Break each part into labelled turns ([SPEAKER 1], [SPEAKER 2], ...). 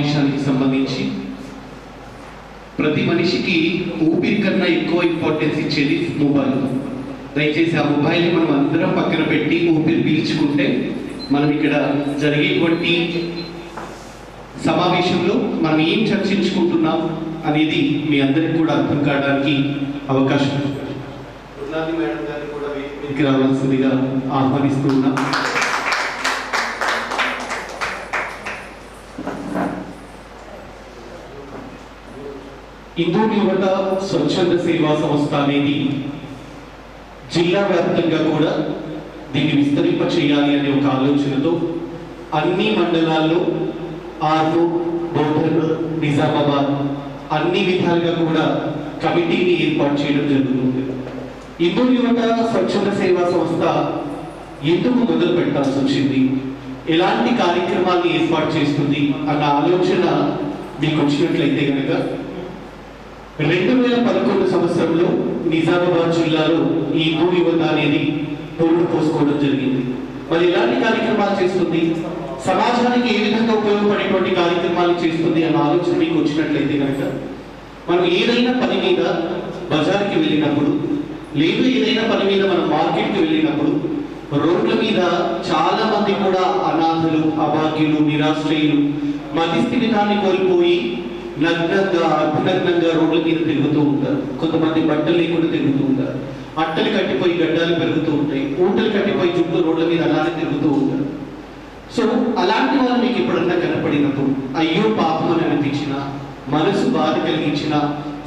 [SPEAKER 1] సమావేశానికి సంబంధించి ప్రతి మనిషికి ఊపిరి కన్నా ఎక్కువ ఇంపార్టెన్స్ ఇచ్చేది మొబైల్ దయచేసి ఆ మొబైల్ని మనం అందరం పక్కన పెట్టి ఊపిరి పీల్చుకుంటే మనం ఇక్కడ జరిగేటువంటి సమావేశంలో మనం ఏం చర్చించుకుంటున్నాం అనేది మీ అందరికి కూడా అర్థం కావడానికి అవకాశం మేడం గారిని కూడా రావాల్సిందిగా ఆహ్వానిస్తూ హిందూ యువత స్వచ్ఛంద సేవా సంస్థ అనేది జిల్లా వ్యాప్తంగా కూడా దీన్ని విస్తరింప చేయాలి అనే ఒక ఆలోచనతో అన్ని మండలాల్లో ఆర్మూర్ బోధన్ నిజామాబాద్ అన్ని విధాలుగా కూడా కమిటీని ఏర్పాటు చేయడం జరుగుతుంది. హిందూ యువత స్వచ్ఛంద సేవా సంస్థ ఎందుకు మొదలు పెట్టాల్సి వచ్చింది? ఎలాంటి కార్యక్రమాన్ని ఏర్పాటు చేస్తుంది? అన్న ఆలోచన మీకు వచ్చినట్లయితే కనుక రెండు వేల పదకొండు సంవత్సరంలో నిజామాబాద్ జిల్లాలో ఈ భూ యువత అనేది పొరుగు పోసుకోవడం జరిగింది. మరి ఎలాంటి కార్యక్రమాలు చేస్తుంది? సమాజానికి ఏ విధంగా ఉపయోగపడేటువంటి కార్యక్రమాలు చేస్తుంది అన్న ఆలోచన మీకు వచ్చినట్లయితే కనుక మనం ఏదైనా పని మీద బజార్కి వెళ్ళినప్పుడు లేదు ఏదైనా పని మీద మనం మార్కెట్కి వెళ్ళినప్పుడు రోడ్ల మీద చాలా మంది కూడా అనాథలు అభాగ్యులు నిరాశ్రయులు మతిస్థిమితాన్ని కోల్పోయి నగ్నంగా అభినగ్నంగా రోడ్ల మీద తిరుగుతూ ఉంటారు. కొంతమంది బట్టలు లేకుండా తిరుగుతూ ఉంటారు. అట్టలు కట్టిపోయి గడ్డాలు పెరుగుతూ ఉంటాయి. ఊటలు కట్టిపోయి చుట్టూ రోడ్ల మీద అలానే తిరుగుతూ ఉంటారు. సో అలాంటి వాళ్ళు మీకు ఎప్పుడన్నా కనపడినప్పుడు అయ్యో పాపం అని అనిపించిన మనసు బాధ కలిగించిన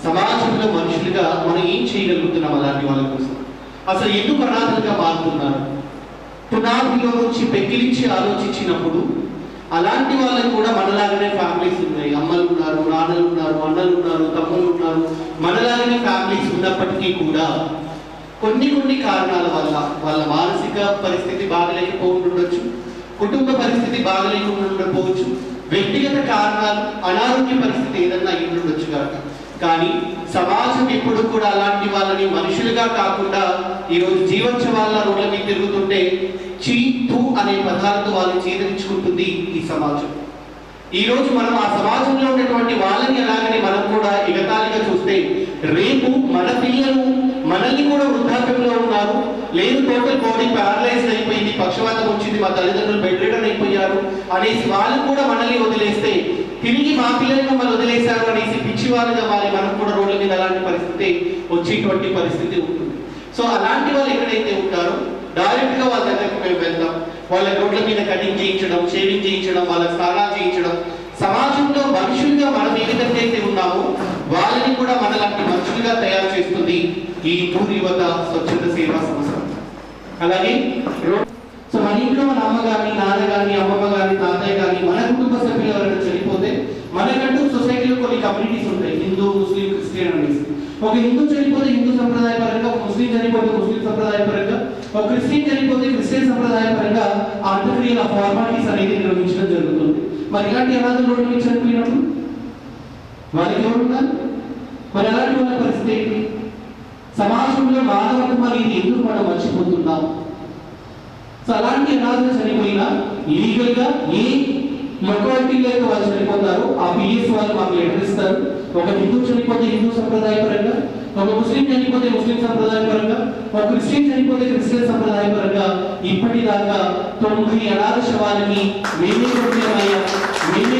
[SPEAKER 1] సమాజంలో మనుషులుగా మనం ఏం చేయగలుగుతున్నాం అలాంటి వాళ్ళ కోసం? అసలు ఎందుకు అనాథలుగా మారుతున్నారు? పునాదిలో నుంచి పెకిలించి ఆలోచించినప్పుడు అలాంటి వాళ్ళకి కూడా మనలాగానే ఫ్యామిలీస్ ఉన్నాయి. అమ్మలు ఉన్నారు నాన్నలు ఉన్నారు అన్నలు ఉన్నారు తమ్ముళ్ళు ఉన్నారు. మనలాగానే ఫ్యామిలీస్ ఉన్నప్పటికీ కూడా కొన్ని కొన్ని కారణాల వల్ల వాళ్ళ మానసిక పరిస్థితి బాగలేకపోతుండొచ్చు కుటుంబ పరిస్థితి బాగలేకుండా ఉండకపోవచ్చు వ్యక్తిగత కారణాలు అనారోగ్య పరిస్థితి ఏదన్నా అయి ఉండొచ్చు కాక కానీ సమాజం ఎప్పుడు కూడా అలాంటి వాళ్ళని మనుషులుగా కాకుండా ఈరోజు జీవోత్సవాల రోడ్ల మీద తిరుగుతుంటే చీ తూ అనే పదాలతో వాళ్ళు చీదరించుకుంటుంది ఈ సమాజం. ఈ రోజు మనం ఆ సమాజంలో ఉన్నటువంటి వాళ్ళని అలాగనే మనం కూడా ఎగతాళిగా చూస్తే రేపు మన పిల్లలు మనల్ని కూడా వృద్ధాప్యంలో ఉన్నారు. లేదు టోటల్ బాడీ ప్యారలైజ్ అయిపోయింది పక్షవాతం వచ్చింది మా తల్లిదండ్రులు బెడ్ రిటర్న్ అయిపోయారు అనేసి వాళ్ళు కూడా మనల్ని వదిలేస్తే తిరిగి మా పిల్లల్ని మమ్మల్ని వదిలేశారు అనేసి పిచ్చి వాళ్ళుగా మారి మనం కూడా రోడ్ల మీద అలాంటి పరిస్థితి వచ్చేటువంటి పరిస్థితి ఉంటుంది. సో అలాంటి వాళ్ళు ఎక్కడైతే ఉంటారో డైరెక్ట్గా వాళ్ళ దగ్గరికి మేము వెళ్తాం వాళ్ళ రోడ్ల మీద కటింగ్ చేయించడం షేవింగ్ చేయించడం వాళ్ళ స్నానాలు చేయించడం సమాజంలో మనుషులుగా మనం ఏ విధంగా అయితే ఉన్నామో వాళ్ళని కూడా మనలాంటి మనుషులుగా తయారు చేస్తుంది ఈ పూర్ యువత స్వచ్ఛంద సేవా సంస్థ. అలాగే సో మన ఇంట్లో మన అమ్మ గాని నాన్న గాని అమ్మమ్మ గాని తాతయ్య గాని మన కుటుంబ సభ్యులు ఎవరైనా చనిపోతే మనకంటూ సొసైటీలో కొన్ని కమ్యూనిటీస్ ఉంటాయి. హిందూ ముస్లిం క్రిస్టియన్ అనేసి ఒక హిందూ చనిపోతే హిందూ సంప్రదాయ పరంగా ఒక ముస్లిం చనిపోతే ముస్లిం సంప్రదాయ పరంగా ఒక క్రిస్టియన్ చనిపోతే క్రిస్టియన్ సంప్రదాయ పరంగా అంత్యక్రియల ఫార్మాలిటీస్ అనేది నిర్వహించడం జరుగుతుంది. మరి ఇలాంటి అనాథలు రోడ్డు మీద చనిపోయినప్పుడు వాళ్ళకి ఎవరున్నారు మరి అలాంటి వాళ్ళ పరిస్థితి ఏంటి? సమాజంలో మానవత్వం అనేది ఎందుకు మనం మర్చిపోతున్నాం? సో అలాంటి అనాథలు చనిపోయినా లీగల్గా ఏ లొకాలిటీలో అయితే వాళ్ళు చనిపోతారు ఆ పిఎస్ వాళ్ళు మాకు లెటర్ ఇస్తారు. ఒక హిందూ చనిపోతే హిందూ సంప్రదాయ పరంగా ఒక ముస్లిం చనిపోతే ముస్లిం సంప్రదాయపరంగా ఒక క్రిస్టియన్ చనిపోతే క్రిస్టియన్ సంప్రదాయ పరంగా ఇప్పటిదాకా తొమ్మిది అనాథ శవాలని మేమే కుటుంబమయ్యాం మేమే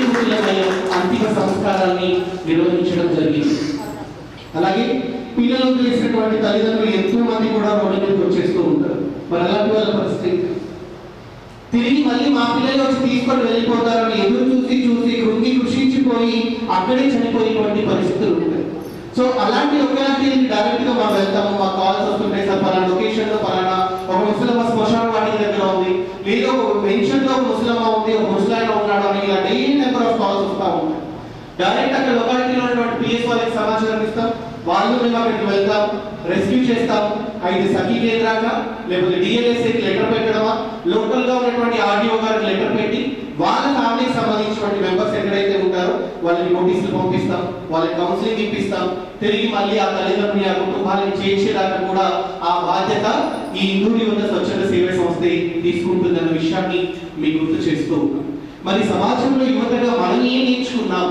[SPEAKER 1] అంతిమ సంస్కారాన్ని నిర్వహించడం జరిగింది? అలాగే పిల్లలు చేసినటువంటి తల్లిదండ్రులు ఎంతో మంది కూడా రోడ్డు మీదకి వచ్చేస్తూ ఉంటారు. మరి అలాంటి వాళ్ళ పరిస్థితి తిరిగి మళ్ళీ మా పిల్లలు వచ్చి తీసుకొని వెళ్ళిపోతారని ఎదురు చూసి చూసి కృంగి కృషించిపోయి అక్కడే చనిపోయేటువంటి పరిస్థితులు ఉంటాయి. సో అలాంటి ఒకలాంటి డైరెక్ట్గా మనం వెళ్తాము మా కాల్స్ వస్తుంటాయి సార్ పలానా లొకేషన్లో పలానా ఒక ముస్లిం శ్మశాన వాటి దగ్గర ఉంది. లేదా ఒక మెన్షన్లో ముస్లిం ఉంది ఒక ముస్లాయన ఉన్నాడు అని ఇలా డైలీ నెంబర్ ఆఫ్ కాల్స్ వస్తూ ఉంటాయి. డైరెక్ట్ అక్కడ లొకాలిటీలో ఉన్నటువంటి పిఎస్ వాళ్ళకి సమాచారం ఇస్తాం. వాళ్ళు మేము అక్కడికి వెళ్తాం రెస్క్యూ చేస్తాం. అయితే సఖీ కేంద్రాక లేకపోతే డిఎల్ఎస్ఏకి లెటర్ పెట్టడమా? లోకల్గా ఉన్నటువంటి ఆర్డీఓ గారికి లెటర్ పెట్టి వాళ్ళ ఫ్యామిలీకి సంబంధించినటువంటి మెంబర్స్ ఎక్కడైతే ఉంటారో వాళ్ళకి నోటీసులు పంపిస్తాం వాళ్ళకి కౌన్సిలింగ్ ఇప్పిస్తాం. తిరిగి మళ్ళీ ఆ తల్లిదండ్రుని ఆ కుటుంబాన్ని చేర్చేదాకా కూడా ఆ బాధ్యత ఈ హిందూ ఉన్న స్వచ్ఛంద సేవ సంస్థ తీసుకుంటుందన్న విషయాన్ని మీకు గుర్తు చేస్తూ మరి సమాజంలో యువతగా మనం ఏం నేర్చుకున్నాం?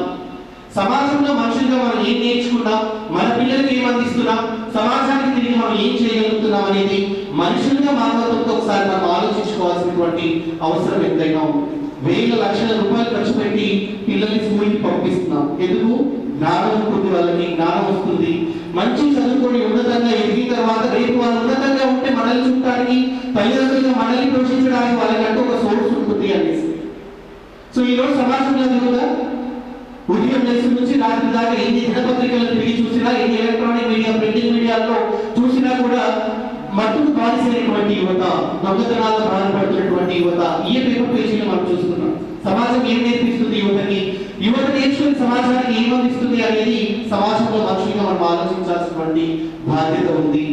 [SPEAKER 1] సమాజంలో మనుషులుగా మనం ఏం నేర్చుకున్నాం? మన పిల్లలకి ఏం అందిస్తున్నాం? సమాజానికి తిరిగి మనం ఏం చేయగలుగుతున్నాం అనేది మనుషులుగా మానవత్వంతో ఒకసారి మనం ఆలోచించుకోవాల్సినటువంటి అవసరం ఎంతైనా ఉంది. వేల లక్షల రూపాయలు ఖర్చు పెట్టి పిల్లల్ని స్కూల్కి పంపిస్తున్నాం. ఎందుకు? జ్ఞానం ఉంటుంది వాళ్ళకి జ్ఞానం వస్తుంది. మంచి చదువుకొని ఉన్నతంగా ఎదిగిన తర్వాత రేపు వాళ్ళు ఉన్నతంగా ఉంటే మనల్ని చూడటానికి తల్లిదండ్రులుగా మనల్ని పోషించడానికి వాళ్ళకంటూ ఒక సోర్స్ ఉంటుంది అనేసి సో ఈ సమాజంలో కూడా ఉదయం లేచి నుంచి రాత్రి దాకా ఎన్ని దినపత్రికలు తిరిగి చూసినా ఎన్ని ఎలక్ట్రానిక్ మీడియా ప్రింటింగ్ మీడియాలో చూసినా కూడా మట్టుకు బాధించినటువంటి యువత దొంగతనాలు బాధపడుతున్నటువంటి యువత. ఈ పేపర్ పేజీలు మనం చూస్తున్నాం. సమాజం ఏం నేర్పిస్తుంది యువతకి? యువత నేర్చుకుని సమాజానికి ఏం అందిస్తుంది అనేది సమాజంలో మనుషులుగా మనం ఆలోచించాల్సినటువంటి బాధ్యత ఉంది.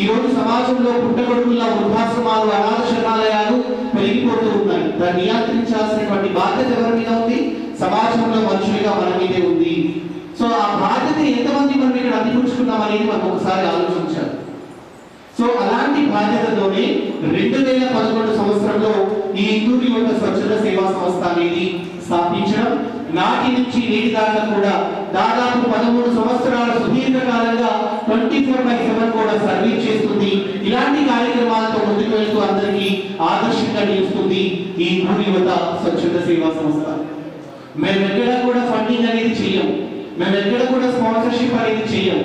[SPEAKER 1] ఈ రోజు సమాజంలో పుట్టగొడుగుల వృద్ధాశ్రమాలు అనాథ శరణాలయాలు పెరిగిపోతూ ఉన్నాయి. దాన్ని నియంత్రించాల్సినటువంటి బాధ్యత ఎవరి మీద ఉంది? సమాజంలో మనుషులుగా మన మీదే ఉంది. సో ఆ బాధ్యత ఎంతమంది మనం ఇక్కడ అందిపుచ్చుకున్నాం అనేది మనం ఒకసారి ఆలోచించాలి. సో అలాంటి బాధ్యతతోనే రెండు వేల పదకొండు సంవత్సరంలో ఈ ఇందూరు యువత స్వచ్ఛత సేవా సంస్థ అనేది స్థాపించడం నాటి నుంచి నేటి దాకా కూడా దాదాపు పదమూడు సంవత్సరాల సుదీర్ఘకాలంగా ట్వంటీ ఫోర్ బై సెవెన్ కూడా సర్వీస్ చేస్తుంది. ఇలాంటి కార్యక్రమాలతో ముందుకు వెళ్తూ అందరికీ ఆదర్శంగా నిలుస్తుంది ఈ భూమి యువత స్వచ్ఛత సేవా సంస్థ. మేము ఎక్కడ కూడా ఫండింగ్ అనేది చేయము మేము ఎక్కడ కూడా స్పాన్సర్షిప్ అనేది చెయ్యం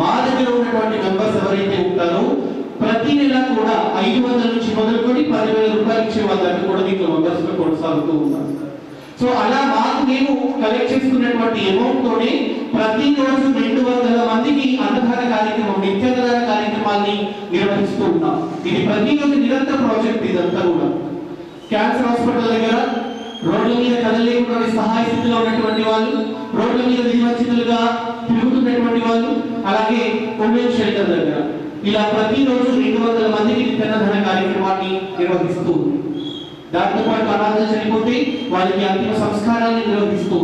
[SPEAKER 1] మా దగ్గర ఉన్నటువంటి మెంబర్స్ ఎవరైతే ఉంటారో ప్రతి నెల కూడా ఐదు వందల నుంచి మొదలుకొని పదివేల రూపాయలు ఇచ్చే వాళ్ళ కూడా దీంట్లో మెంబర్స్ కొనసాగుతూ ఉన్నాం సో అలా మాకు మేము కలెక్ట్ చేసుకున్నటువంటి అమౌంట్ తోనే ప్రతి రోజు రెండు వందల మందికి అన్నదాన కార్యక్రమం నిత్యాన్నదాన కార్యక్రమాన్ని నిర్వహిస్తూ ఉన్నాం. ఇది ప్రతి రోజు నిరంతర ప్రాజెక్ట్ ఇదంతా కూడా. క్యాన్సర్ హాస్పిటల్ దగ్గర రోడ్ల మీద కదలేకుండా సహాయ స్థితిలో ఉన్నటువంటి వాళ్ళు రోడ్ల మీద నిర్వచితులుగా తిరుగుతున్నటువంటి వాళ్ళు అలాగే ఉమెన్ షెల్టర్ దగ్గర. ఇలా ప్రతిరోజు రెండు వందల మందికి నిత్యాన్నదాన కార్యక్రమాన్ని నిర్వహిస్తూ ఉంది. దాంతో పాటు అనాథ చనిపోతే వాళ్ళకి అంతిమ సంస్కారాన్ని నిర్వహిస్తూ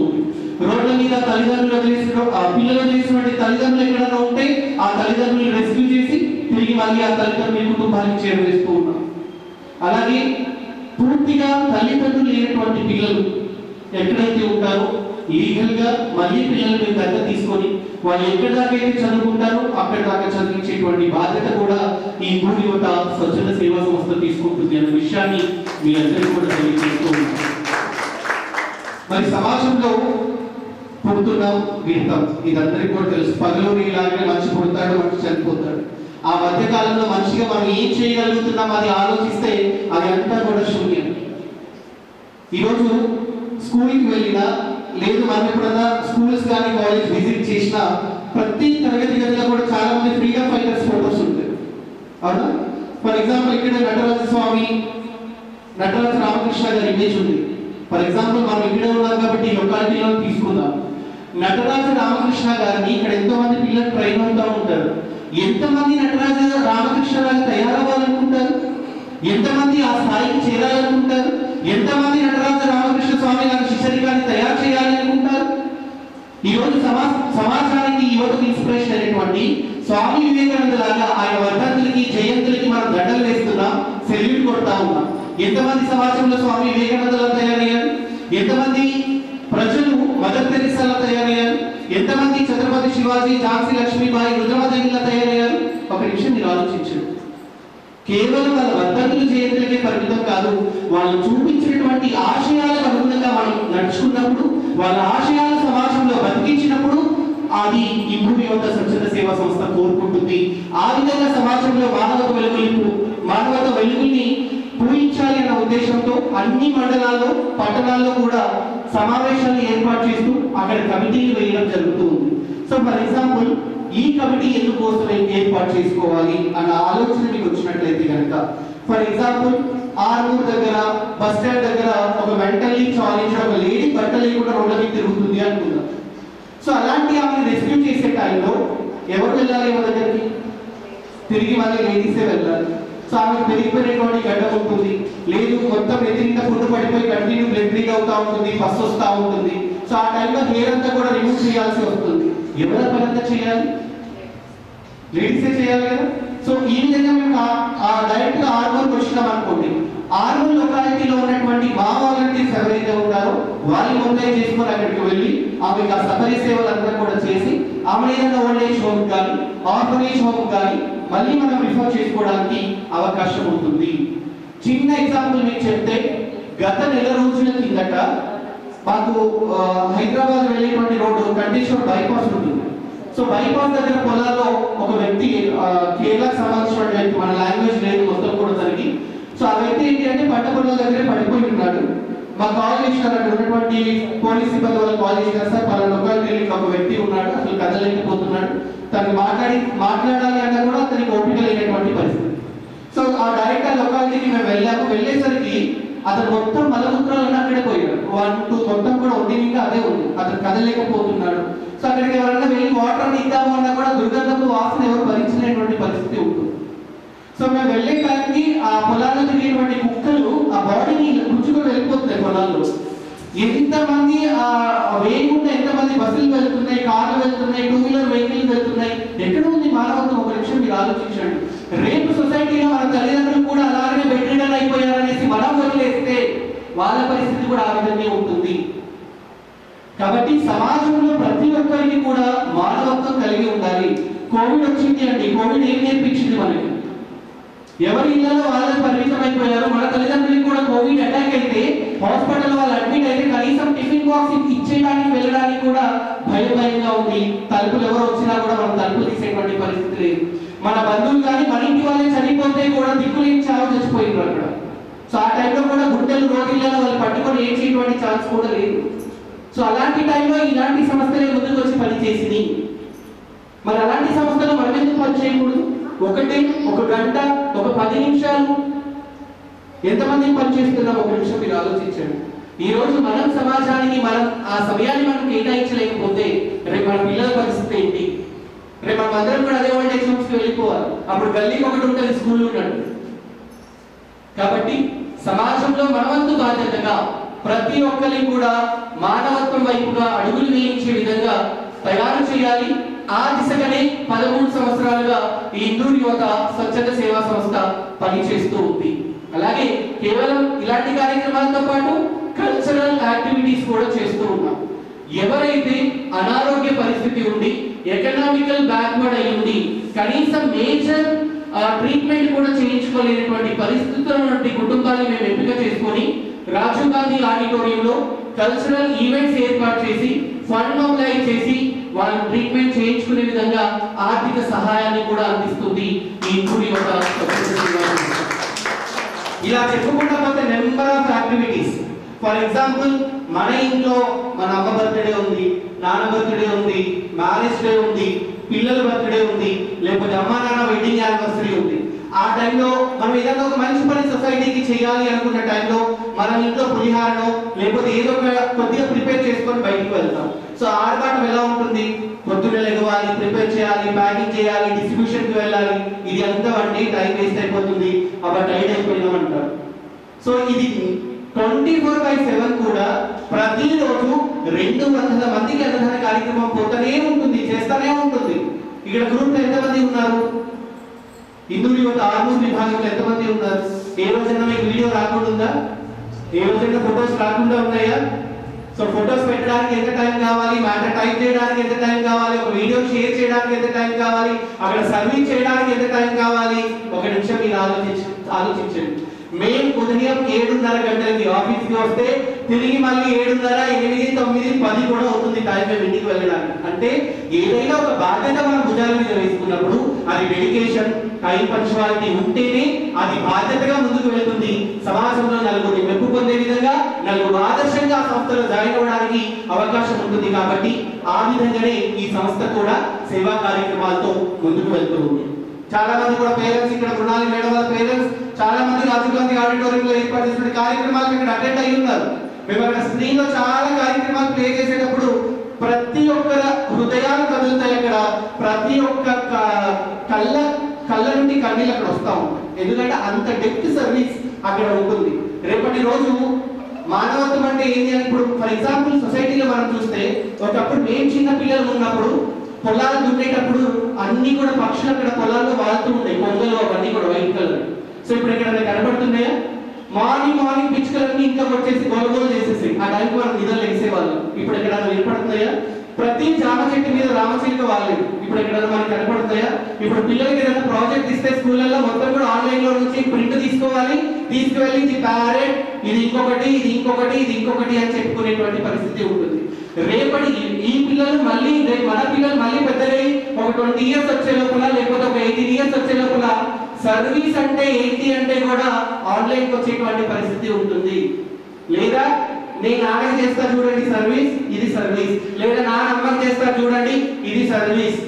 [SPEAKER 1] రోడ్ల మీద తల్లిదండ్రులు వదిలేసిన ఆ పిల్లలు వదిలేసినటువంటి తల్లిదండ్రులు ఎక్కడన్నా ఉంటే ఆ తల్లిదండ్రులు రెస్క్యూ చేసి తిరిగి మళ్ళీ ఆ తల్లిదండ్రుల కుటుంబానికి చేరవేస్తూ ఉన్నాం అలాగే పూర్తిగా తల్లిదండ్రులు లేనటువంటి పిల్లలు ఎక్కడైతే ఉంటారో లీగల్గా మళ్ళీ పిల్లలు మేము దగ్గర తీసుకొని వాళ్ళు ఎక్కడి దాకా అయితే చదువుకుంటారో అక్కడి దాకా చదివించేటువంటి బాధ్యత కూడా ఈ భూమి యువత స్వచ్ఛంద సేవా సంస్థ తీసుకుంటుంది అనే విషయాన్ని మీ అందరికీ కూడా తెలియజేస్తూ ఉన్నాం. మరి సమాజంలో పుడుతున్నాం వింటాం. ఇదందరికీ కూడా తెలుసు. పగలు ఇలాగే మనిషి పుడతాడు మనిషి చనిపోతాడు. ఆ మధ్య కాలంలో మనిషిగా మనం ఏం చేయగలుగుతున్నాం అది ఆలోచిస్తే అది అంతా కూడా శూన్యం. ఈరోజు స్కూల్కి వెళ్ళినా లేదు మనం ఎప్పుడన్నా స్కూల్స్ కానీ కాలేజ్ విజిట్ చేసినా ప్రతి తరగతి గదిలో కూడా చాలా మంది ఫ్రీడమ్ ఫైటర్స్ ఫోటోస్ ఉంటాయి. అవునా? ఫర్ ఎగ్జాంపుల్ ఇక్కడ నటరాజ స్వామి నటరాజ రామకృష్ణ గారి ఇమేజ్ ఉంది. ఫర్ ఎగ్జాంపుల్ మనం ఇక్కడ ఉన్నాం కాబట్టి లొకాలిటీలో తీసుకుందాం. నటరాజ రామకృష్ణ గారిని ఇక్కడ ఎంతో మంది పిల్లలు ట్రైన్ అవుతూ ఉంటారు. ఎంతమంది నటరాజ రామకృష్ణ గారు తయారవ్వాలనుకుంటారు? ఎంతమంది ఆ స్థాయికి చేరాలనుకుంటారు? ఎంతమంది నటరాజ రామకృష్ణ స్వామి గారి శిష్యరికాన్ని తయారు చేయాలి అనుకుంటారు? ఈరోజు రోజు సమా సమాజానికి యువతకు ఇన్స్పిరేషన్ అయినటువంటి స్వామి వివేకానంద లాగా ఆయన వర్ధంతులకి జయంతులకి మనం దండలు వేస్తున్నాం సెల్యూట్ కొడతా ఉన్నాం. ఎంతమంది సమాజంలో స్వామి వివేకానందలా తయారయ్యారు? ఎంతమంది ప్రజలు మదర్ తెరిసలా తయారయ్యారు? ఎంతమంది ఛత్రపతి శివాజీ ఝాన్సీ లక్ష్మీబాయి రుద్రమదేవిలా తయారయ్యారు? ఒక నిమిషం మీరు ఆలోచించండి. కేవలం వాళ్ళ వర్ధంతులు జయంతులకే పరిమితం కాదు వాళ్ళు చూపించినటువంటి ఆశయాలకు అనుగుణంగా మనం నడుచుకున్నప్పుడు వాళ్ళ ఆశయాల సమాజంలో బతికించినప్పుడు అది ఈ భూమి యువత స్వచ్ఛత సేవా సంస్థ కోరుకుంటుంది. ఆ విధంగా సమాజంలో మానవత వెలుగులు మానవత వెలుగుల్ని పూయించాలి అన్న ఉద్దేశంతో అన్ని మండలాల్లో పట్టణాల్లో కూడా సమావేశాలు ఏర్పాటు చేస్తూ అక్కడ కమిటీలు వేయడం జరుగుతూ ఉంది. సో ఫర్ ఎగ్జాంపుల్ ఈ కమిటీ ఎందుకోసం ఏర్పాటు చేసుకోవాలి అన్న ఆలోచన మీకు వచ్చినట్లయితే కనుక ఫర్ ఎగ్జాంపుల్ ఆర్మూర్ దగ్గర బస్ స్టాండ్ దగ్గర ఒక మెంటల్లీ ఛాలెంజ్ ఒక లేడీ బట్ట లేకుండా రోడ్ల మీద తిరుగుతుంది అనుకుందాం. సో అలాంటి ఆమెను రెస్క్యూ చేసే టైంలో ఎవరు వెళ్ళాలి మన దగ్గరికి? తిరిగి మళ్ళీ లేడీసే వెళ్ళాలి. సో ఆమెకు పెరిగిపోయినటువంటి గడ్డ ఉంటుంది. లేదు మొత్తం ఎదిరింత ఫుడ్ పడిపోయి కంటిన్యూ బ్లడ్ బ్లీడ్ అవుతా ఉంటుంది ఫస్ట్ వస్తూ ఉంటుంది. సో ఆ టైంలో హెయిర్ అంతా కూడా రిమూవ్ చేయాల్సి వస్తుంది. ఎవరి పరంగా చేయాలి? లేడీసే చేయాలి కదా? సో ఈ విధంగా మేము ఆ- డైరెక్ట్గా ఆర్మూర్కి వచ్చినాం అనుకోండి. ఆర్మల్ లొకాలిటీలో ఉన్నటువంటి మా వాలంటీర్స్ ఎవరైతే ఉంటారో వాళ్ళని మొబైల్ చేసుకొని అక్కడికి వెళ్ళి ఆమెకి ఆ సఫరీ సేవలంతా కూడా చేసి ఆమె ఏదైనా ఓల్డ్ ఏజ్ హోమ్ కానీ ఆర్ఫనేజ్ హోమ్ కానీ మళ్ళీ మనం రిఫర్ చేసుకోవడానికి అవకాశం ఉంటుంది. చిన్న ఎగ్జాంపుల్ మీకు చెప్తే గత నెల రోజుల కిందట మాకు హైదరాబాద్ వెళ్ళేటువంటి రోడ్డు కంటేశ్వర్ బైపాస్ ఉంటుంది. సో బైపాస్ దగ్గర పొలాల్లో ఒక వ్యక్తి కేరళకు సంబంధించిన వ్యక్తి మన లాంగ్వేజ్ లేదు మొత్తం కూడా తనకి. సో ఆ వ్యక్తి ఏంటి అంటే పంట పొలాల దగ్గరే పడిపోయి ఉన్నాడు. మా కాల్ చేసినారు అక్కడ ఉన్నటువంటి పోలీస్ సిబ్బంది వాళ్ళు కాల్ చేసినారు సార్ పలానా వెళ్ళి ఒక వ్యక్తి ఉన్నాడు అసలు కదలేకపోతున్నాడు తను మాట్లాడి మాట్లాడాలి అన్నా కూడా అతనికి ఓపిక లేనటువంటి పరిస్థితి. సో ఆ డైరెక్ట్ ఆ లొకాలిటీకి మేము వెళ్ళాము. వెళ్ళేసరికి అతను మొత్తం మలమూత్రాలు అక్కడే పోయాడు. వన్ టూ మొత్తం కూడా ఒంటినింగా అదే ఉంది. అతను కదలేకపోతున్నాడు సో అక్కడికి ఎవరైనా వెళ్ళి వాటర్ ఇద్దాము అన్నా కూడా దుర్గంధపు వాసన ఎవరు భరించలేటువంటి పరిస్థితి ఉంటుంది. సో మేము వెళ్ళే టైంకి ఆ పొలాల్లో తిరిగేటువంటి కుక్కలు ఆ బాడీని గుచ్చుకొని వెళ్ళిపోతున్నాయి పొలాల్లో. ఎంతమంది ఆ వేయకుండా ఎంతమంది బస్సులు వెళ్తున్నాయి కార్లు వెళ్తున్నాయి టూ వీలర్ వెహికల్ వెళ్తున్నాయి ఎక్కడ ఉంది మానవత్వం? ఒక నిమిషం మీరు ఆలోచించండి. రేపు సొసైటీలో మన తల్లిదండ్రులు కూడా అలాగే బెడ్ అయిపోయారు. వాళ్ళ పరిస్థితి కూడా ఆ విధంగా ఉంటుంది. కాబట్టి సమాజంలో ప్రతి ఒక్కరికి కూడా మానవత్వం కలిగి ఉండాలి. కోవిడ్ వచ్చింది అండి. కోవిడ్ ఏం నేర్పించింది మనకి? ఎవరి ఇళ్ళలో వాళ్ళే పరిమితం అయిపోయారు? మన తల్లిదండ్రులకి కూడా కోవిడ్ అటాక్ అయితే హాస్పిటల్ వాళ్ళు అడ్మిట్ అయితే కనీసం టిఫిన్ బాక్స్ ఇచ్చేయడానికి వెళ్ళడానికి కూడా భయం భయంగా ఉంది. తలుపులు ఎవరు వచ్చినా కూడా మనం తలుపులు తీసేటువంటి పరిస్థితి లేదు. మన బంధువులు కానీ మన ఇంటి వాళ్ళే చనిపోతే కూడా దిక్కులేని చావు చచ్చిపోయినారు అక్కడ. సో ఆ టైంలో కూడా గుంటలు రోగిళ్ళలో వాళ్ళు పట్టుకొని ఏడ్చేటువంటి ఛాన్స్ కూడా లేదు. సో అలాంటి టైంలో ఇలాంటి సంస్థలే ముందుకు వచ్చి పనిచేసింది. మరి అలాంటి సంస్థలు మనం ఎందుకు పని చేయకూడదు? ఒకటి ఒక గంట ఒక పది నిమిషాలు ఎంతమంది పనిచేస్తున్నాం ఒక నిమిషం మీరు ఆలోచించండి. ఈ రోజు మనం సమాజానికి మనం ఆ సమయాన్ని మనం కేటాయించలేకపోతే రేపు మన పిల్లల పరిస్థితి ఏంటి? రేపు మనం అందరం కూడా అదే ఓల్డ్ ఏజ్ హోమ్స్కి వెళ్ళిపోవాలి. అప్పుడు గల్లీకి ఒకటి ఉంటుంది స్కూల్ ఉన్నట్టు కాబట్టి సమాజంలో మనవంతు బాధ్యతగా ప్రతి ఒక్కరి కూడా మానవత్వం వైపుగా అడుగులు వేయించే విధంగా తయారు చేయాలి. ఆ దిశగానే పదమూడు సంవత్సరాలుగా ఈ ఇందూరు యువత స్వచ్ఛత సేవా సంస్థ పనిచేస్తూ ఉంది. అలాగే కేవలం ఇలాంటి కార్యక్రమాలతో పాటు కల్చరల్ యాక్టివిటీస్ కూడా చేస్తూ ఉన్నాం. ఎవరైతే అనారోగ్య పరిస్థితి ఉండి ఎకనామికల్ బ్యాక్వర్డ్ అయి ఉండి కనీసం మేజర్ ఆ ట్రీట్మెంట్ కూడా చేయించుకోలేనటువంటి పరిస్థితులను ఉన్నటువంటి కుటుంబాన్ని మేము ఎంపిక చేసుకొని రాజీవ్ గాంధీ ఆడిటోరియంలో కల్చరల్ ఈవెంట్స్ ఏర్పాటు చేసి ఫండ్ మొబిలైజ్ చేసి వాళ్ళు ట్రీట్మెంట్ చేయించుకునే విధంగా ఆర్థిక సహాయాన్ని కూడా అందిస్తుంది ఈ ఇంటూరి ఒక ఇలా చెప్పుకుంటా పోతే number of activities. For example మన ఇంట్లో మన అమ్మ బర్త్డే ఉంది నాన్న బర్త్డే ఉంది మ్యారేజ్ డే ఉంది పిల్లల బర్త్డే ఉంది లేకపోతే అమ్మా నాన్న వెడ్డింగ్ యానివర్సరీ ఉంది. ఆ టైంలో మనం ఏదైనా ఒక మంచి పని సొసైటీకి చేయాలి అనుకున్న టైంలో మనం ఇంట్లో పులిహారను లేకపోతే ఏదో ఒక కొద్దిగా ప్రిపేర్ చేసుకొని బయటికి వెళ్తాం. సో ఆర్భాటం ఎలా ఉంటుంది? పొద్దున్న లెగవాలి ప్రిపేర్ చేయాలి ప్యాకింగ్ చేయాలి డిస్ట్రిబ్యూషన్కి వెళ్ళాలి. ఇది అంతా అంటే టైం వేస్ట్ అయిపోతుంది. అప్పుడు టైట్ అయిపోయినాం అంటారు. సో ఇది ట్వంటీ ఫోర్ బై సెవెన్ కూడా ప్రతిరోజు రెండు వందల మందికి అన్నదాన కార్యక్రమం పోతూనే ఉంటుంది చేస్తూనే ఉంటుంది. ఇక్కడ గ్రూప్లో ఎంతమంది ఉన్నారు? హిందూ యొక్క ఆర్మూర్ విభాగంలో ఎంతమంది ఉన్నారు? ఏ రోజైనా మీకు వీడియో రాకుండా ఉందా ఏ రోజైనా ఫొటోస్ రాకుండా ఉన్నాయా? సో ఫొటోస్ పెట్టడానికి ఎంత టైం కావాలి? మ్యాటర్ టైప్ చేయడానికి ఎంత టైం కావాలి? ఒక వీడియో షేర్ చేయడానికి ఎంత టైం కావాలి? అక్కడ సర్వీస్ చేయడానికి ఎంత టైం కావాలి? ఒక నిమిషం మీరు ఆలోచించ ఆలోచించండి. మేము ఉదయం ఏడున్నర గంటలకి ఆఫీస్కి వస్తే తిరిగి మళ్ళీ ఏడున్నర ఎనిమిది తొమ్మిది పది కూడా అవుతుంది టైం మేము ఇంటికి వెళ్ళడానికి. అంటే ఏదైనా ఒక బాధ్యత మనం భుజాల మీద వేసుకున్నప్పుడు అది డెడికేషన్ టైం పంచువాలిటీ ఉంటేనే అది బాధ్యతగా ముందుకు వెళ్తుంది. సమాజంలో నలుగురిని మెప్పు పొందే విధంగా నలుగురు ఆదర్శంగా సంస్థలో జాయిన్ అవ్వడానికి అవకాశం ఉంటుంది కాబట్టి ఆ విధంగానే ఈ సంస్థ కూడా సేవా కార్యక్రమాలతో ముందుకు వెళ్తూ ఉంది. చాలా మంది కూడా పేరెంట్స్ ఇక్కడ మృణాలి మేడం వాళ్ళ పేరెంట్స్ చాలా మంది రాజీవ్ గాంధీ ఆడిటోరియంలో ఏర్పాటు చేసిన కార్యక్రమాలకు ఇక్కడ అటెండ్ అయ్యి ఉన్నారు మేము అక్కడ స్క్రీన్లో చాలా కార్యక్రమాలు ప్లే చేసేటప్పుడు ప్రతి ఒక్కర హృదయాలు కదులుతాయి అక్కడ. ప్రతి ఒక్క కళ్ళ కళ్ళ నుండి కన్నీళ్ళు అక్కడ వస్తా ఉంటాయి. ఎందుకంటే అంత డెప్త్ సర్వీస్ అక్కడ ఉంటుంది. రేపటి రోజు మానవత్వం అంటే ఏంటి అని ఇప్పుడు ఫర్ ఎగ్జాంపుల్ సొసైటీలో మనం చూస్తే ఒకప్పుడు మేము చిన్న పిల్లలు ఉన్నప్పుడు పొలాలు దున్నేటప్పుడు అన్ని కూడా పక్షులు అక్కడ పొలాల్లో వాడుతూ ఉంటాయి కొంగలు అవన్నీ కూడా వైట్ కలర్ సో ఇప్పుడు ఇక్కడ కనబడుతున్నాయా? మార్నింగ్ మార్నింగ్ పిచ్చుకలన్నీ ఇంకా వచ్చేసి కొనుగోలు చేసేసి ఆ టైంకి మనం నిధులు లేసేవాళ్ళం. ఇప్పుడు ఎక్కడైనా ఏర్పడుతున్నాయా ప్రతి జామ చెట్టు మీద రామచిలుక వాళ్ళే ఇప్పుడు ఎక్కడైనా మనకి కనపడుతున్నాయా ఇప్పుడు పిల్లలకి ఏదైనా ప్రాజెక్ట్ ఇస్తే స్కూళ్ళల్లో మొత్తం కూడా ఆన్లైన్లో నుంచి ప్రింట్ తీసుకోవాలి. తీసుకువెళ్ళి ఇది ప్యారెట్ ఇది ఇంకొకటి ఇది ఇంకొకటి ఇది ఇంకొకటి అని చెప్పుకునేటువంటి పరిస్థితి ఉంటుంది. రేపటి ఈ- పిల్లలు మళ్ళీ రేపు మన పిల్లలు మళ్ళీ పెద్దలై ఒక ట్వంటీ ఇయర్స్ వచ్చే లోపల లేకపోతే ఒక ఎయిటీన్ ఇయర్స్ వచ్చే లోపల సర్వీస్ అంటే ఏంటి అంటే కూడా ఆన్లైన్ వచ్చేటువంటి పరిస్థితి ఉంటుంది. లేదా నేను నాన్న చేస్తా చూడండి సర్వీస్ ఇది సర్వీస్. లేదా నా నమ్మకం చేస్తా చూడండి ఇది సర్వీస్.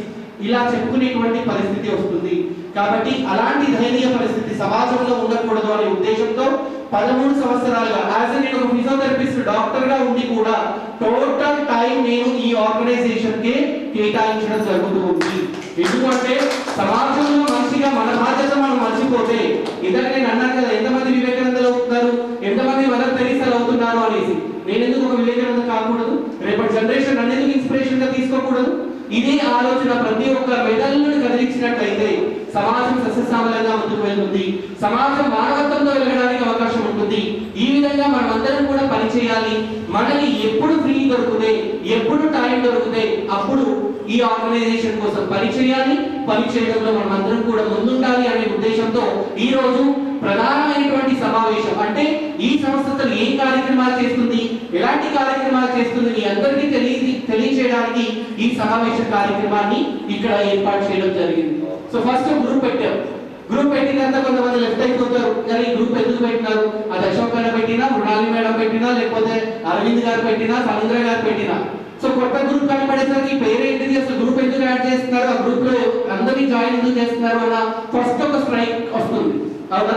[SPEAKER 1] ఇలా చెప్పుకునేటువంటి పరిస్థితి వస్తుంది. కాబట్టి అలాంటి దయనీయ పరిస్థితి సమాజంలో ఉండకూడదు అనే ఉద్దేశంతో పదమూడు సంవత్సరాలుగా యాజ్ నేను ఒక ఫిజియోథెరపిస్ట్ డాక్టర్గా ఉండి కూడా టోటల్ టైం నేను ఈ ఆర్గనైజేషన్కి కేటాయించడం జరుగుతూ ఉంది ఎందుకంటే సమాజంలో మంచిగా మన బాధ్యత మనం మర్చిపోతే ఇద్దరు నేను అన్నాను కదా ఎంతమంది వివేకానందలు అవుతున్నారు? ఎంతమంది మదర్ తెరీసాలు అవుతున్నారు అనేసి. నేను ఎందుకు ఒక వివేకానంద కాకూడదు? రేపటి జనరేషన్ అనేది ఇన్స్పిరేషన్గా తీసుకోకూడదు? ఇదే ఆలోచన ప్రతి ఒక్క మెదళ్ళను కదిలించినట్లయితే సమాజం సస్యశ్యామలంగా ముందుకు వెళ్తుంది. సమాజం మానవత్వంతో వెళ్ళడానికి అవకాశం ఉంటుంది. ఈ విధంగా మనం అందరం కూడా పనిచేయాలి. మనకి ఎప్పుడు ఫ్రీ దొరుకుతే ఎప్పుడు టైం దొరుకుతే అప్పుడు ఈ ఆర్గనైజేషన్ కోసం పని చేయాలి. పని చేయడంలో మనం అందరం కూడా ముందుండాలి అనే ఉద్దేశంతో ఈ రోజు ప్రధానమైనటువంటి సమావేశం. అంటే ఈ సంస్థలు ఏం కార్యక్రమాలు చేస్తుంది ఎలాంటి కార్యక్రమాలు చేస్తుంది మీ అందరికీ తెలియ తెలియజేయడానికి ఈ సమావేశ కార్యక్రమాన్ని ఇక్కడ ఏర్పాటు చేయడం జరిగింది. సో ఫస్ట్ గ్రూప్ పెట్టాం. గ్రూప్ పెట్టినంత కొంతమంది లెఫ్ట్ అయిపోతారు. కానీ ఈ గ్రూప్ ఎందుకు పెట్టినారు? అది అశోక్ గారు పెట్టినా మృణాలి మేడం పెట్టినా లేకపోతే అరవింద్ గారు పెట్టినా సముద్ర గారు పెట్టినా? సో కొత్త గ్రూప్ కనపడేసరికి పేరేంటిది అసలు గ్రూప్ ఎందుకు యాడ్ చేస్తున్నారు? ఆ గ్రూప్లో అందరినీ జాయిన్ ఎందుకు చేస్తున్నారు? అన్న ఫస్ట్ ఒక స్ట్రైక్ వస్తుంది. అవునా?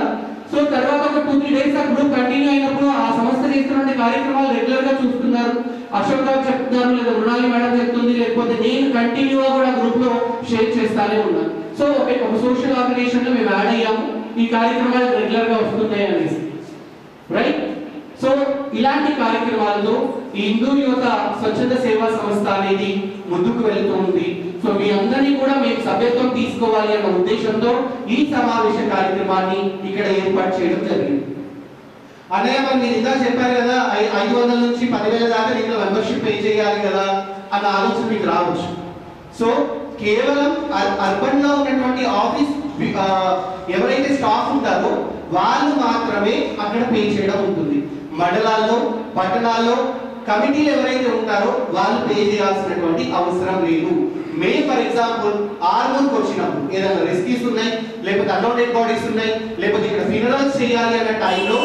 [SPEAKER 1] సో తర్వాత ఒక టూ త్రీ డేస్ ఆ గ్రూప్ కంటిన్యూ అయినప్పుడు ఆ సంస్థ చేస్తున్న కార్యక్రమాలు రెగ్యులర్గా చూస్తున్నారు. అశోక్ గారు చెప్తున్నారు లేదా మృణాలి మేడం చెప్తుంది లేకపోతే నేను కంటిన్యూగా కూడా గ్రూప్లో షేర్ చేస్తానే ఉన్నాను సో ఒక- ఒక సోషల్ ఆర్గనైజేషన్లో మేము యాడ్ అయ్యాము. ఈ కార్యక్రమాలు రెగ్యులర్గా వస్తున్నాయి అనేసి రైట్ సో ఇలాంటి కార్యక్రమాలతో ఈ హిందూ యువత స్వచ్ఛంద సేవా సంస్థ అనేది ముందుకు వెళ్తూ ఉంది సో మీ అందరినీ కూడా మేము సభ్యత్వం తీసుకోవాలి అన్న ఉద్దేశంతో ఈ సమావేశ కార్యక్రమాన్ని ఇక్కడ ఏర్పాటు చేయడం జరిగింది. అన్నయ్య మరి మీరు ఇందాక చెప్పారు కదా ఐ- ఐదు వందల నుంచి పదివేల దాకా దీంట్లో మెంబర్షిప్ పే చేయాలి కదా అన్న ఆలోచన మీకు రావచ్చు. సో కేవలం అర్- అర్బన్లో ఉన్నటువంటి ఆఫీస్ ఎవరైతే స్టాఫ్ ఉంటారో వాళ్ళు మాత్రమే అక్కడ పే చేయడం ఉంటుంది. మండలాల్లో పట్టణాల్లో కమిటీలు ఎవరైతే ఉంటారో వాళ్ళు పే చేయాల్సినటువంటి అవసరం లేదు. మే ఫర్ ఎగ్జాంపుల్ ఆర్మూర్కి వచ్చినప్పుడు ఏదైనా రెస్క్యూస్ ఉన్నాయి లేకపోతే అన్లోడెడ్ బాడీస్ ఉన్నాయి లేకపోతే ఇక్కడ ఫినరల్స్ చేయాలి అన్న టైంలో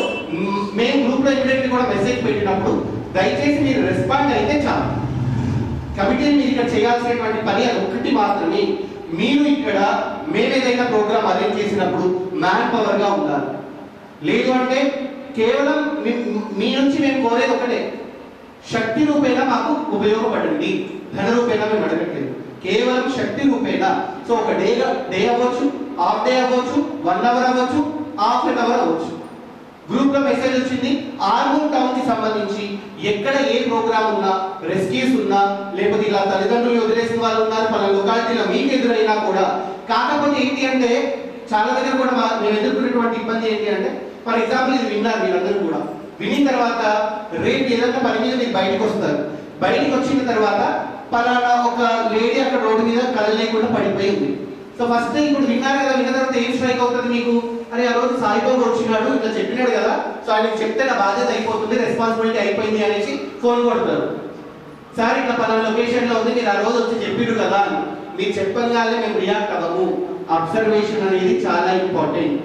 [SPEAKER 1] మేము గ్రూప్లో ఇమీడియట్లీ కూడా మెసేజ్ పెట్టినప్పుడు దయచేసి మీరు రెస్పాండ్ అయితే చాలు. కమిటీని మీరు ఇక్కడ చేయాల్సినటువంటి పని అది ఒక్కటి మాత్రమే. మీరు ఇక్కడ మేము ఏదైనా ప్రోగ్రామ్ అరేంజ్ చేసినప్పుడు మ్యాన్ పవర్గా ఉండాలి. లేదు అంటే కేవలం మీ నుంచి మేము కోరేది ఒకటే. శక్తి రూపేణ మాకు ఉపయోగపడండి ధన రూపేణ మేము అడగట్లేదు. కేవలం శక్తి రూపేణ. సో ఒక డే డే అవ్వచ్చు హాఫ్ డే అవ్వచ్చు వన్ అవర్ అవ్వచ్చు హాఫ్ అన్ అవర్ అవ్వచ్చు. గ్రూప్లో మెసేజ్ వచ్చింది ఆర్మూర్ టౌన్కి సంబంధించి ఎక్కడ ఏ ప్రోగ్రామ్ ఉన్నా రెస్క్యూస్ ఉన్నా లేకపోతే ఇలా తల్లిదండ్రులు వదిలేసిన వాళ్ళు ఉన్నారు పలానా లొకాలిటీలో మీకు ఎదురైనా కూడా కాకపోతే ఏంటి అంటే చాలా దగ్గర కూడా మేము ఎదుర్కొన్నటువంటి ఇబ్బంది ఏంటి అంటే ఫర్ ఎగ్జాంపుల్ ఇది విన్నారు మీరందరూ కూడా. విని తర్వాత రేపు ఏదైనా పని మీద మీరు బయటకు వస్తారు బయటకు వచ్చిన తర్వాత పలానా ఒక లేడీ అక్కడ రోడ్డు మీద కళ్ళు లేకుండా పడిపోయి ఉంది. సో ఫస్ట్ ఇప్పుడు విన్నారు కదా విన్న తర్వాత ఏం స్ట్రైక్ అవుతుంది మీకు? అరే ఆ రోజు సాయిబాబు వచ్చినాడు ఇట్లా చెప్పినాడు కదా. సో ఆయనకి చెప్తే నా బాధ్యత అయిపోతుంది రెస్పాన్సిబిలిటీ అయిపోయింది అనేసి ఫోన్ కొడతారు. సార్ ఇట్లా పలానా లొకేషన్లో ఉంది మీరు ఆ రోజు వచ్చి చెప్పిడు కదా అని. మీరు చెప్పగానే మేము రియాక్ట్ అవ్వము. అబ్జర్వేషన్ అనేది చాలా ఇంపార్టెంట్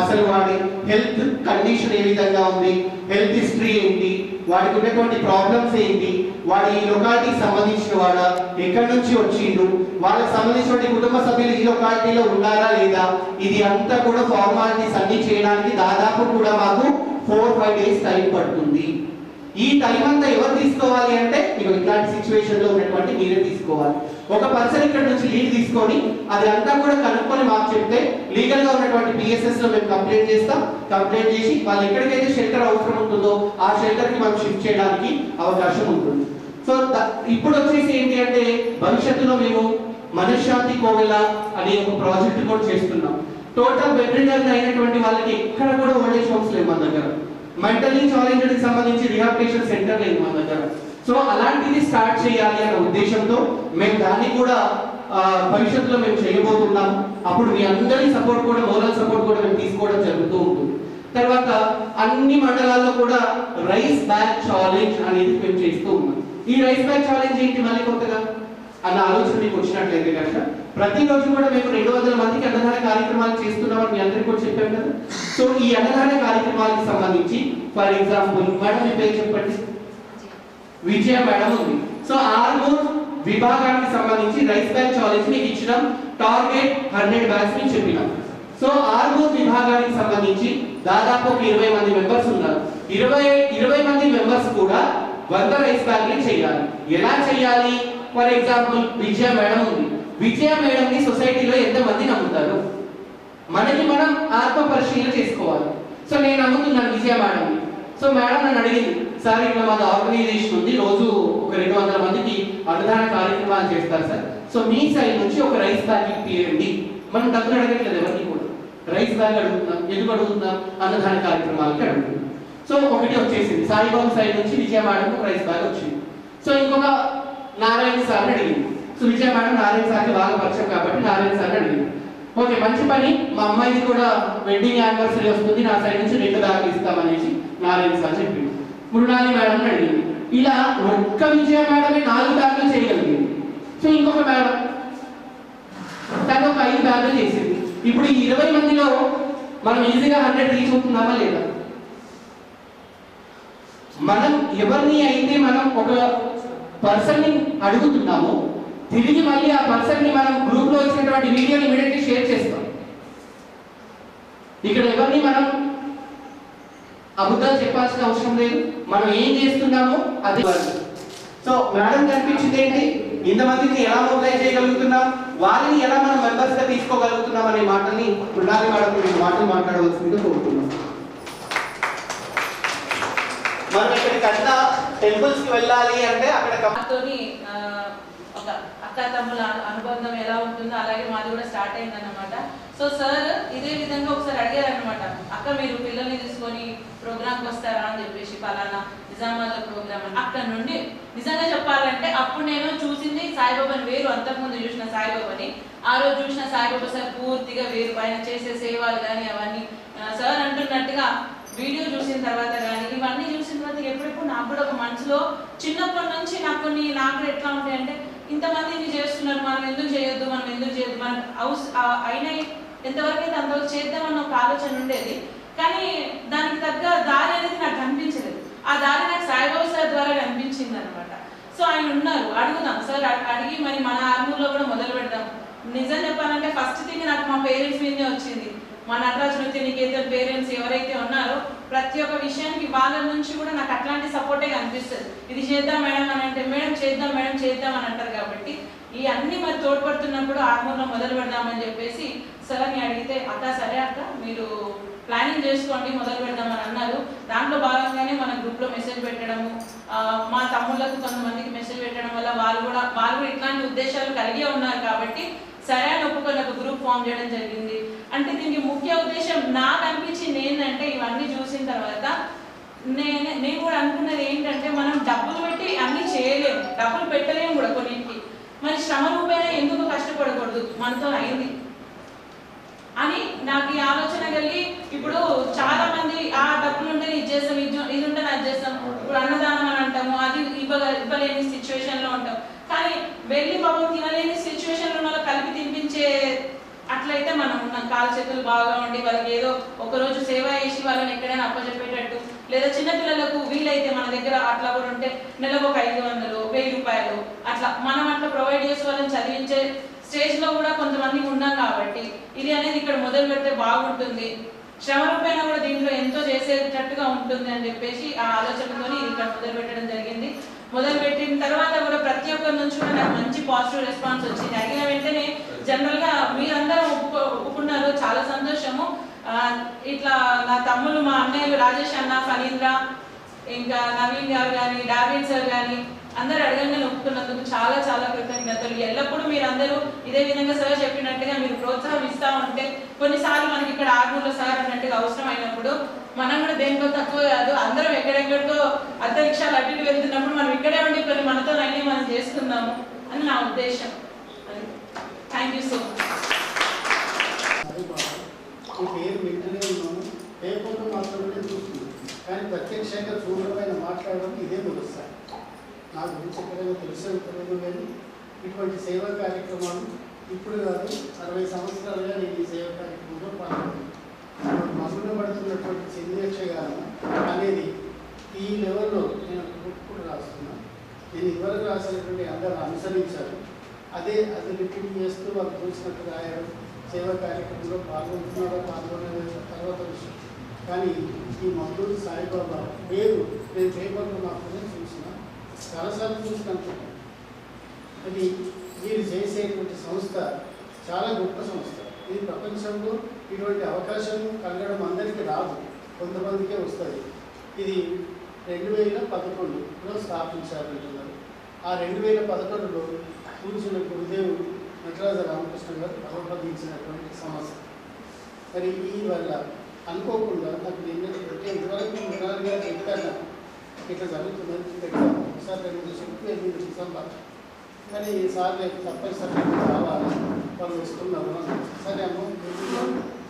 [SPEAKER 1] అసలు వాడి హెల్త్ కండిషన్ ఏ విధంగా ఉంది? హెల్త్ హిస్టరీ ఏంటి? వాడికి ఉన్నటువంటి ప్రాబ్లమ్స్ ఏంటి? వాడి ఈ లొకాలిటీకి సంబంధించిన వాడ? ఎక్కడి నుంచి వచ్చిండు? వాళ్ళకి సంబంధించినటువంటి కుటుంబ సభ్యులు ఈ లొకాలిటీలో ఉన్నారా లేదా? ఇది అంతా కూడా ఫార్మాలిటీస్ అన్ని చేయడానికి దాదాపు కూడా మాకు ఫోర్ ఫైవ్ డేస్ టైం పడుతుంది. ఈ టైం అంతా ఎవరు తీసుకోవాలి అంటే ఇక ఇట్లాంటి సిచ్యువేషన్లో ఉన్నటువంటి మీరే తీసుకోవాలి. ఒక పర్సన్ ఇక్కడ నుంచి లీడ్ తీసుకొని అది అంతా కూడా కనుక్కొని మాకు చెప్తే లీగల్గా ఉన్నటువంటి పిఎస్ఎస్లో మేము కంప్లైంట్ చేస్తాం. కంప్లైంట్ చేసి వాళ్ళు ఎక్కడికైతే షెల్టర్ అవసరం ఉంటుందో ఆ షెల్టర్కి మనం షిఫ్ట్ చేయడానికి అవకాశం ఉంటుంది. సో ఇప్పుడు వచ్చేసి ఏంటి అంటే భవిష్యత్తులో మేము మనశ్శాంతి కోవెల అనే ఒక ప్రాజెక్ట్ కూడా చేస్తున్నాం. టోటల్ బెడ్ అయినటువంటి వాళ్ళకి ఎక్కడ కూడా ఓల్డ్ ఏజ్ హోమ్స్ లేవు మన దగ్గర. మెంటలీ ఛాలెంజ్డ్ సంబంధించి రిహాబిలిటేషన్ సెంటర్ లేదు మన దగ్గర. సో అలాంటిది స్టార్ట్ చేయాలి అన్న ఉద్దేశంతో మేము దాన్ని కూడా భవిష్యత్తులో మేము చేయబోతున్నాం. అప్పుడు మీ అందరి సపోర్ట్ కూడా మోరల్ సపోర్ట్ కూడా మేము తీసుకోవడం జరుగుతూ ఉంటుంది. తర్వాత అన్ని మండలాల్లో కూడా రైస్ బ్యాగ్ ఛాలెంజ్ అనేది మేము చేస్తూ ఉన్నాం. ఈ రైస్ బ్యాగ్ ఛాలెంజ్ ఏంటి మళ్ళీ కొత్తగా? అన్న ఆలోచన మీకు వచ్చినట్లయితే కనుక ప్రతిరోజు కూడా మేము రెండు వందల మందికి అన్నదాన కార్యక్రమాలు చేస్తున్నామని మీ అందరికీ కూడా చెప్పాం కదా. సో ఈ అన్నదాన కార్యక్రమాలకు సంబంధించి ఫర్ ఎగ్జాంపుల్ మేడం మీ పేరు చెప్పండి. విజయ మేడం ఉంది. సో ఆర్మూర్ విభాగానికి సంబంధించి రైస్ బ్యాగ్ ఛాలెంజ్ మీకు ఇచ్చినాం. టార్గెట్ హండ్రెడ్ బ్యాగ్స్ మీకు చెప్పినాం. సో ఆర్మూర్ విభాగానికి సంబంధించి దాదాపు ఒక ఇరవై మంది మెంబర్స్ ఉన్నారు. ఇరవై ఇరవై మంది మెంబర్స్ కూడా వంద రైస్ బ్యాగ్లు చేయాలి. ఎలా చేయాలి? ఫర్ ఎగ్జాంపుల్ విజయ మేడం ఉంది. విజయ మేడం ని సొసైటీలో ఎంత మంది నమ్ముతారు? మనకి మనం ఆత్మ పరిశీలన చేసుకోవాలి. సో నేను నమ్ముతున్నాను విజయ మేడం సో మేడం నన్ను అడిగింది సార్ ఇట్లా మాది ఆర్గనైజేషన్ ఉంది. రోజు ఒక రెండు వందల మందికి అన్నదాన కార్యక్రమాలు చేస్తారు సార్. సో మీ సైడ్ నుంచి ఒక రైస్ బ్యాగ్ తీయండి. మనం డబ్బులు అడగట్లేదు ఎవరికి కూడా. రైస్ బ్యాగ్ అడుగుతున్నాం ఎందుకు అడుగుతున్నాం అన్నదాన కార్యక్రమాలకి అడుగుతున్నాం. సో ఒకటి వచ్చేసింది. సాయిబాబు సైడ్ నుంచి విజయ మేడం ఒక రైస్ బ్యాగ్ వచ్చింది. సో ఇంకొక నారాయణ సార్ అడిగింది. సో విజయ మేడం నారాయణ సార్కి బాగా పరిచయం కాబట్టి నారాయణ సార్ అడిగింది. ఓకే మంచి పని. మా అమ్మాయిది కూడా వెడ్డింగ్ యానివర్సరీ వస్తుంది. నా సైడ్ నుంచి రెండు బ్యాగులు ఇస్తామనేసి నారాయణ సార్ చెప్పింది మృణాలి మేడం అడిగింది. ఇలా ఒక్క విజయ మేడమే నాలుగు బ్యాగులు చేయగలిగింది. సో ఇంకొక మేడం తను ఒక ఐదు బ్యాగులు చేసింది. ఇప్పుడు ఈ ఇరవై మందిలో మనం ఈజీగా హండ్రెడ్ రీచ్ అవుతున్నామా లేదా? మనం ఎవరిని అయితే మనం ఒక పర్సన్ని అడుగుతున్నామో తిరిగి మళ్ళీ ఆ పర్సన్ని మనం గ్రూప్లో వచ్చినటువంటి వీడియోని ఇమీడియట్లీ షేర్ చేస్తాం. ఇక్కడ ఎవరిని మనం అబద్ధాలు చెప్పాల్సిన అవసరం లేదు. మనం ఏం చేస్తున్నామో అదే సో మేడం కనిపించింది ఏంటి? ఇంతమందిని ఎలా మొబైల్ చేయగలుగుతున్నాం? వాళ్ళని ఎలా మనం మెంబర్స్గా తీసుకోగలుగుతున్నాం అనే మాటల్ని ఉండాలి మేడం మాటలు మాట్లాడవలసిందిగా కోరుతున్నాం. మనం ఎక్కడికన్నా టెంపుల్స్కి వెళ్ళాలి అంటే అక్కడ
[SPEAKER 2] ఒక అక్క తమ్ముల అనుబంధం ఎలా ఉంటుందో అలాగే మాది కూడా స్టార్ట్ అయిందన్నమాట. సో సార్ ఇదే విధంగా ఒకసారి అడిగారు అనమాట అక్క మీరు పిల్లల్ని తీసుకొని ప్రోగ్రామ్కి వస్తారా? అని చెప్పేసి పలానా నిజామాబాద్ ప్రోగ్రామ్ అని. అక్కడ నుండి నిజంగా చెప్పాలంటే అప్పుడు నేను చూసింది సాయిబాబాని వేరు అంతకుముందు చూసిన సాయిబాబాని. ఆ రోజు చూసిన సాయిబాబా సార్ పూర్తిగా వేరు. పైన చేసే సేవలు కానీ అవన్నీ సార్ అంటున్నట్టుగా వీడియో చూసిన తర్వాత కానీ ఉంటుంది ఎప్పుడెప్పుడు నాకు కూడా ఒక మనసులో చిన్నప్పటి నుంచి నాకు కొన్ని నాకు ఎట్లా ఉంటాయి అంటే ఇంతమంది ఇది చేస్తున్నారు మనం ఎందుకు చేయొద్దు మనం ఎందుకు చేయొద్దు మనం హౌస్ అయిన ఎంతవరకు అయితే అంతవరకు చేద్దామన్న ఒక ఆలోచన ఉండేది. కానీ దానికి తగ్గ దారి అనేది నాకు కనిపించలేదు. ఆ దారి నాకు సాయిబాబు సార్ ద్వారా కనిపించింది అనమాట సో ఆయన ఉన్నారు అడుగుదాం. సార్ అడిగి మరి మన ఆర్మూర్లో కూడా మొదలు పెడదాం. నిజం చెప్పాలంటే ఫస్ట్ థింగ్ నాకు మా పేరెంట్స్ మీదే వచ్చింది. మా నటరాజ్ నృత్య నికేతన్ పేరెంట్స్ ఎవరైతే ఉన్నారో ప్రతి ఒక్క విషయానికి వాళ్ళ నుంచి కూడా నాకు అట్లాంటి సపోర్టే కనిపిస్తుంది. ఇది చేద్దాం మేడం అని అంటే మేడం చేద్దాం మేడం చేద్దాం అని అంటారు కాబట్టి ఈ అన్ని మరి తోడ్పడుతున్నప్పుడు ఆత్మూర్లో మొదలు పెడదామని చెప్పేసి సార్ని అడిగితే అక్క సరే అక్క మీరు ప్లానింగ్ చేసుకోండి మొదలు పెడదామని అన్నారు. దాంట్లో భాగంగానే మన గ్రూప్లో మెసేజ్ పెట్టడము మా తమ్ముళ్ళకు కొంతమందికి మెసేజ్ పెట్టడం వల్ల వాళ్ళు కూడా వాళ్ళు కూడా ఇట్లాంటి ఉద్దేశాలు కలిగే ఉన్నారు కాబట్టి సరే అని ఫామ్ చేయడం జరిగింది. అంటే దీనికి ముఖ్య ఉద్దేశం నాకు అనిపించింది ఏంటంటే ఇవన్నీ చూసిన తర్వాత నేను నేను కూడా అనుకున్నది ఏంటంటే మనం డబ్బులు పెట్టి అన్నీ చేయలేము డబ్బులు పెట్టలేము కూడా కొన్నింటికి. మరి శ్రమ రూపేణ ఎందుకు కష్టపడకూడదు? మనతో అయింది. అని నాకు ఈ ఆలోచన కలిగి ఇప్పుడు చాలా మంది ఆ డబ్బులు ఉంటే ఇది చేస్తాం ఇది ఇది ఉంటే అది చేస్తాం. ఇప్పుడు అన్నదానం అని అంటాము అది ఇవ్వగ ఇవ్వలేని సిచ్యువేషన్లో ఉంటాం. కానీ వెళ్ళి పాపం తినలేని సిచ్యువేషన్లో ఉన్న కలిపి తినిపించే అట్లయితే మనం ఉన్నాం కాలు చేతులు బాగా ఉండి వాళ్ళకి ఏదో ఒక రోజు సేవ చేసి వాళ్ళని ఎక్కడైనా అప్పచెప్పేటట్టు లేదా చిన్నపిల్లలకు వీలైతే మన దగ్గర అట్లా కూడా ఉంటే నెలకు ఒక ఐదు వందలు వెయ్యి రూపాయలు అట్లా మనం అట్లా ప్రొవైడ్ చేసి వాళ్ళని చదివించే స్టేజ్లో కూడా కొంతమంది ఉన్నాం కాబట్టి ఇది అనేది ఇక్కడ మొదలు పెడితే బాగుంటుంది. శ్రమ రూపేణ కూడా దీంట్లో ఎంతో చేసేటట్టుగా ఉంటుంది అని చెప్పేసి ఆ ఆలోచనతో ఇది ఇక్కడ మొదలు పెట్టడం జరిగింది. మొదలు పెట్టిన తర్వాత కూడా ప్రతి ఒక్కరి నుంచి కూడా నాకు మంచి పాజిటివ్ రెస్పాన్స్ వచ్చింది. అడిగిన వెంటనే జనరల్గా మీరందరూ ఒప్పుకో ఒప్పుకున్నారు. చాలా సంతోషము. ఇట్లా నా తమ్ములు మా అన్నయ్యలు రాజేష్ అన్న ఫణీంద్ర ఇంకా నవీన్ గారు కానీ డార్విన్ సార్ కానీ అందరు అడగంగానే ఒప్పుకున్నందుకు చాలా చాలా కృతజ్ఞతలు. ఎల్లప్పుడూ మీరు అందరూ ఇదే విధంగా సార్ చెప్పినట్టుగా మీరు ప్రోత్సాహం ఇస్తా ఉంటే కొన్నిసార్లు మనకి ఇక్కడ ఆర్మూర్లో సార్ అన్నట్టుగా అవసరం అయినప్పుడు మనం కూడా దేనికో తక్కువ కాదు అందరం ఎక్కడెక్కడికో అంతరిక్షాలు అటు వెళ్తున్నప్పుడు మనం ఇక్కడే ఉండి కొన్ని మనతో అన్ని మనం చేసుకుందాము అని నా ఉద్దేశం. థ్యాంక్ యూ సో మచ్
[SPEAKER 3] పేరు వింటూనే ఉన్నాము పేపర్లో మాత్రమే చూస్తున్నాం కానీ ప్రత్యక్షంగా చూడమైన మాట్లాడడం ఇదే మొదటిసారి. నా గురించి ఎక్కడైనా తెలిసే తెలియదు కానీ ఇటువంటి సేవా కార్యక్రమాలు ఇప్పుడు కాదు అరవై సంవత్సరాలుగా నేను ఈ సేవా కార్యక్రమంలో పాల్గొన్నాను. మరుగున పడుతున్నటువంటి చంద్రయక్షగానం అనేది ఈ లెవెల్లో నేను బుక్ కూడా రాస్తున్నాను. నేను ఇదివరకు రాసినటువంటి అందరూ అనుసరించారు. అదే అది రిపీట్ చేస్తూ వాళ్ళు చూసినట్టు రాయడం సేవా కార్యక్రమంలో పాల్గొంటున్నారో పాల్గొనలేదో తర్వాత విషయం. కానీ ఈ మద్దూరు సాయిబాబా పేరు నేను పేపర్లో మాత్రమే చూసిన చాలాసార్లు చూసినట్టు అది వీరు చేసేటువంటి సంస్థ చాలా గొప్ప సంస్థ. ఇది ప్రపంచంలో ఇటువంటి అవకాశం కలగడం అందరికీ రాదు. కొంతమందికే వస్తుంది. ఇది రెండు వేల పదకొండులో స్థాపించారంటున్నారు. ఆ రెండు వేల పదకొండులో కూర్చున్న గురుదేవుడు నటరాజ రామకృష్ణ గారు భగవద్గీచినటువంటి సమస్య. మరి ఈ వల్ల అనుకోకుండా నాకు నిన్న అంటే ఇదివరకు మురారి గారు చెప్పాను ఇట్లా జరుగుతుందని పెట్టాను. ఒకసారి రెండు చెప్పి ఎనిమిది డిసెంబర్ కానీ ఈసారి రేపు తప్పనిసరిగా రావాలి. వాళ్ళు వస్తున్నారు సరే అమ్మ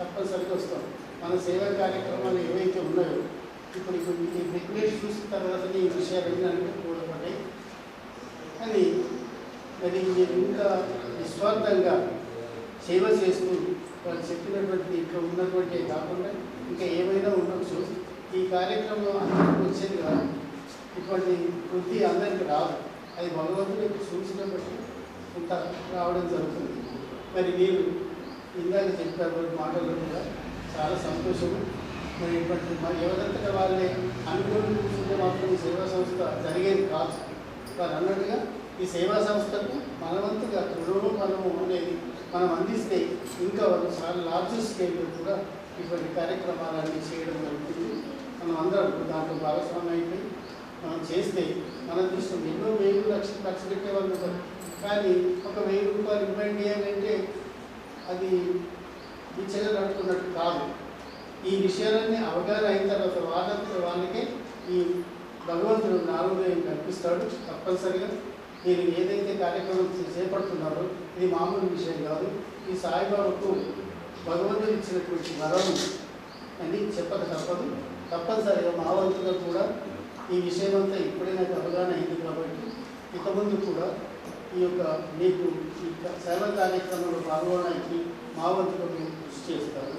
[SPEAKER 3] తప్పనిసరిగా వస్తాం. మన సేవా కార్యక్రమాలు ఏవైతే ఉన్నాయో ఇప్పుడు ఇప్పుడు ఈ రెగ్యులేషన్ చూసిన తర్వాత ఈ విషయాలు అంటే కూడబడ్డాయి కానీ మరి ఇంకా నిస్వార్థంగా సేవ చేస్తూ వాళ్ళు చెప్పినటువంటి ఇక్కడ ఉన్నటువంటి కాకుండా ఇంకా ఏమైనా ఉండొచ్చు. ఈ కార్యక్రమం అందరికీ వచ్చేది కాదు. ఇటువంటి వృద్ధి అందరికీ రాదు. అది భగవంతుడు సూచన బట్టి ఇంత రావడం జరుగుతుంది. మరి మీరు ఇందాక చెప్పారు మాటలు కూడా చాలా సంతోషము. మరి ఇటువంటి మరి ఎవరంతటా వాళ్ళే అనుకోని కూర్చుంటే మాత్రం సేవా సంస్థ జరిగేది కాదు. వారు అన్నట్టుగా ఈ సేవా సంస్థకు మనవంతుగా రుణము అనేది మనం అందిస్తే ఇంకా వాళ్ళు చాలా లార్జ్ స్కేల్లో కూడా ఇటువంటి కార్యక్రమాలన్నీ చేయడం జరుగుతుంది. మనం అందరం దాంట్లో భాగస్వామ్యం అయిపోయి మనం చేస్తే మన దృష్టి ఎన్నో వెయ్యి లక్షలు ఖర్చు పెట్టేవాళ్ళు ఉంటారు. కానీ ఒక వెయ్యి రూపాయలు ఇవ్వండి అని అంటే అది బిచ్చగా నడుపుకున్నట్టు కాదు. ఈ విషయాలన్నీ అవగాహన అయిన తర్వాత వాళ్ళంతా వాళ్ళకే ఈ భగవంతుడు నాలుగు వేలు కల్పిస్తాడు తప్పనిసరిగా. మీరు ఏదైతే కార్యక్రమం చేపడుతున్నారో ఇది మామూలు విషయం కాదు. ఈ సాయిబాబాకు భగవంతుడు ఇచ్చినటువంటి వరం అని చెప్పక తప్పదు. తప్పనిసరిగా మా వంతుగా కూడా ఈ విషయం అంతా ఇప్పుడే నాకు అవగాహన అయింది కాబట్టి ఇక ముందు కూడా ఈ యొక్క మీకు ఈ సేవ కార్యక్రమంలో పాల్గొనడానికి మా వంతుగా మేము కృషి చేస్తాము.